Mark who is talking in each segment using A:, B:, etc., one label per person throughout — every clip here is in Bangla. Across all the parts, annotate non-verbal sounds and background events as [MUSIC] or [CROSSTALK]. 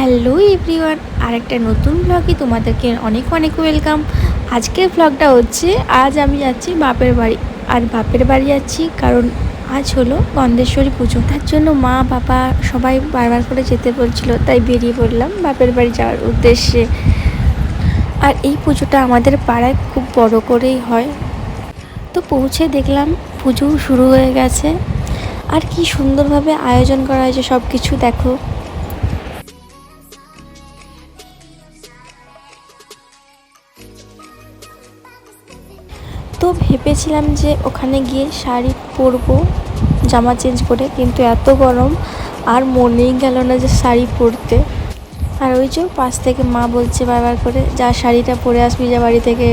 A: হ্যালো এভরিওয়ান, আরেকটা নতুন ব্লগে তোমাদেরকে অনেক অনেক ওয়েলকাম আজকের ব্লগটা হচ্ছে, আজ আমি যাচ্ছি বাপের বাড়ি। আর বাপের বাড়ি যাচ্ছি কারণ আজ হলো গন্ধেশ্বরী পুজো। তার জন্য মা, বাবা সবাই বারবার করে যেতে বলছিল, তাই বেরিয়ে পড়লাম বাপের বাড়ি যাওয়ার উদ্দেশ্যে। আর এই পুজোটা আমাদের পাড়ায় খুব বড় করেই হয়। তো পৌঁছে দেখলাম পুজো শুরু হয়ে গেছে। আর কি সুন্দরভাবে আয়োজন করা হয়েছে সব কিছু দেখো। তো ভেবেছিলাম যে ওখানে গিয়ে শাড়ি পরবো, জামা চেঞ্জ করে, কিন্তু এত গরম আর মনেই গেল না যে শাড়ি পরতে। আর ওই যে পাশ থেকে মা বলছে বারবার করে, যা শাড়িটা পরে আসবি যা বাড়ি থেকে।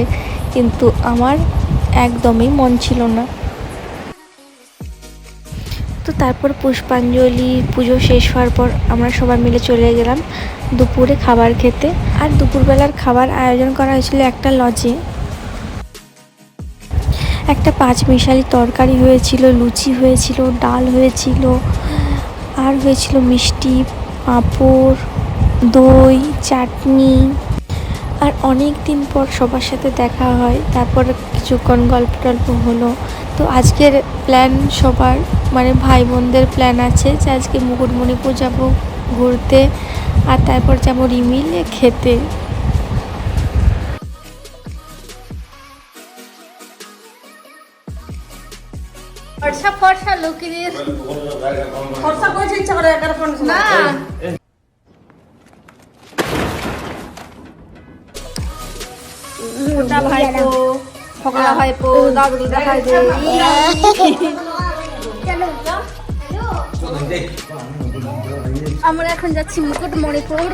A: কিন্তু আমার একদমই মন ছিল না। তো তারপর পুষ্পাঞ্জলি, পুজো শেষ হওয়ার পর আমরা সবাই মিলে চলে গেলাম দুপুরে খাবার খেতে। আর দুপুরবেলার খাবার আয়োজন করা হয়েছিল একটা লজে একটা পাঁচ মিশালি তরকারি হয়েছিল, লুচি হয়েছিল, ডাল হয়েছিল, আর হয়েছিল মিষ্টি, পাঁপড়, দই, চাটনি। আর অনেক দিন পর সবার সাথে দেখা হয়, তারপর কিছুক্ষণ গল্প টল্প হলো। তো আজকের প্ল্যান সবার মানে ভাই বোনদের প্ল্যান আছে যে আজকে মুকুটমণিপুর যাব ঘুরতে, আর তারপর যাব রিমিলে খেতে।
B: ফর্সা ফর্সা লোকেদের
C: খরচা করেছে ইচ্ছা করে এগারো পনেরো
B: না।
C: মোটা ভাইপো ফকলা ভাইপো
B: আমরা এখন যাচ্ছি মুকুটমণিপুর।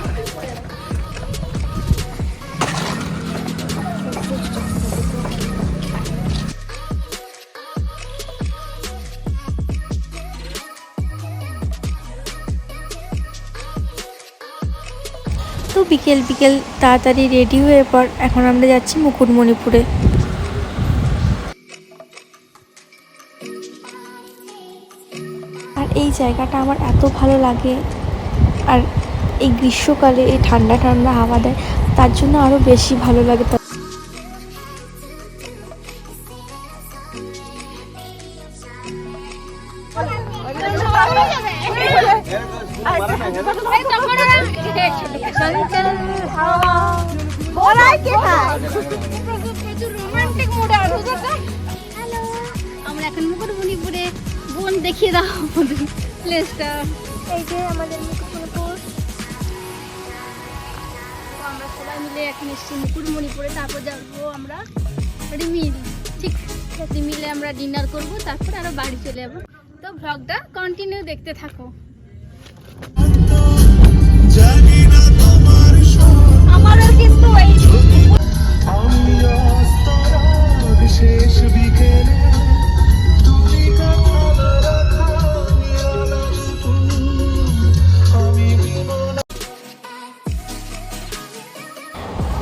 A: বিকেল বিকেল তাড়াতাড়ি রেডি হয়ে পর এখন আমরা যাচ্ছি মুকুটমণিপুরে আর এই জায়গাটা আমার এত ভালো লাগে আর এই গ্রীষ্মকালে এই ঠান্ডা ঠান্ডা হাওয়া দেয় তার জন্য আরও বেশি ভালো লাগে
B: আমরা এখন মুকুটমণিপুরে বোন দেখিয়ে দাও। প্লেসটা এই যে আমাদের মুকুটমণিপুর আমরা সবাই মিলে এখন এসেছি মুকুটমণিপুরে তারপর যাব আমরা রিমিল ঠিক রিমিলে আমরা ডিনার করব তারপর আরও বাড়ি চলে যাব তো ভ্লগটা কন্টিনিউ দেখতে থাকো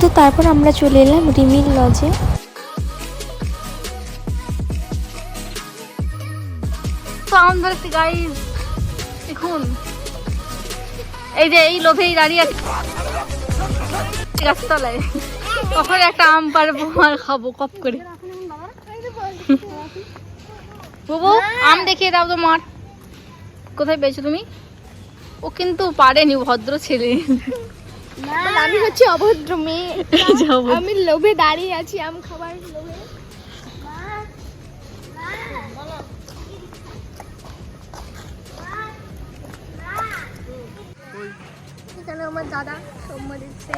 A: তো তারপর আমরা চলে এলাম রিমিল লজে
B: আমাদের গাইজ দেখুন। এই যে এই লোভেই দাঁড়িয়ে আছে। গাছতলায়। কখন একটা আম পারব আর খাব কপ করে। বাবু আম দেখিয়ে দাও তো তোমার কোথায় পেয়েছ তুমি? ও কিন্তু পারেনি ভদ্র ছেলে।
D: আমি হচ্ছে অভদ্র মেয়ে। আমি লোভে দাঁড়িয়ে আছি আম খাবার লোভে। এখানে আমার দাদা সোমবার দিচ্ছে।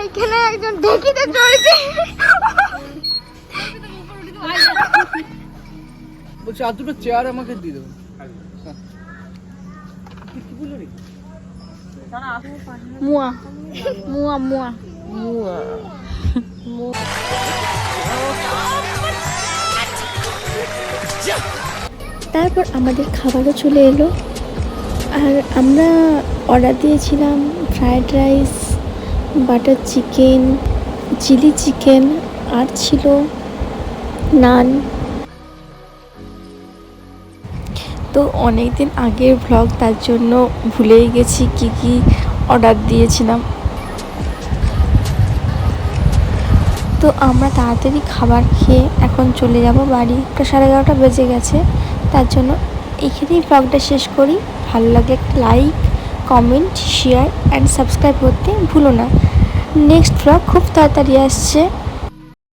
D: এইখানে একজন ঢেকিতে চড়ছে [LAUGHS]
E: বলছি আর দুটো চেয়ার আমাকে দিয়ে দেবেন।
B: মুয়া। মুয়া মুয়া।
A: তারপর আমাদের খাবারও চলে এলো। আর আমরা অর্ডার দিয়েছিলাম fried rice butter chicken chilli chicken আর ছিল নান। তো অনেক দিন আগের ভ্লগ তার জন্য ভুলেই গেছি কি কি অর্ডার দিয়েছিলাম। তো আমরা তাড়াতাড়ি খাবার খেয়ে এখন চলে যাব বাড়ি। প্রায় সাড়ে এগারোটা বেজে গেছে, তার জন্য এখানেই ব্লগটা শেষ করি। ভালো লাগলে একটা like comment share and subscribe করতে ভুলো না। নেক্সট ব্লগ খুব তাড়াতাড়ি আসছে।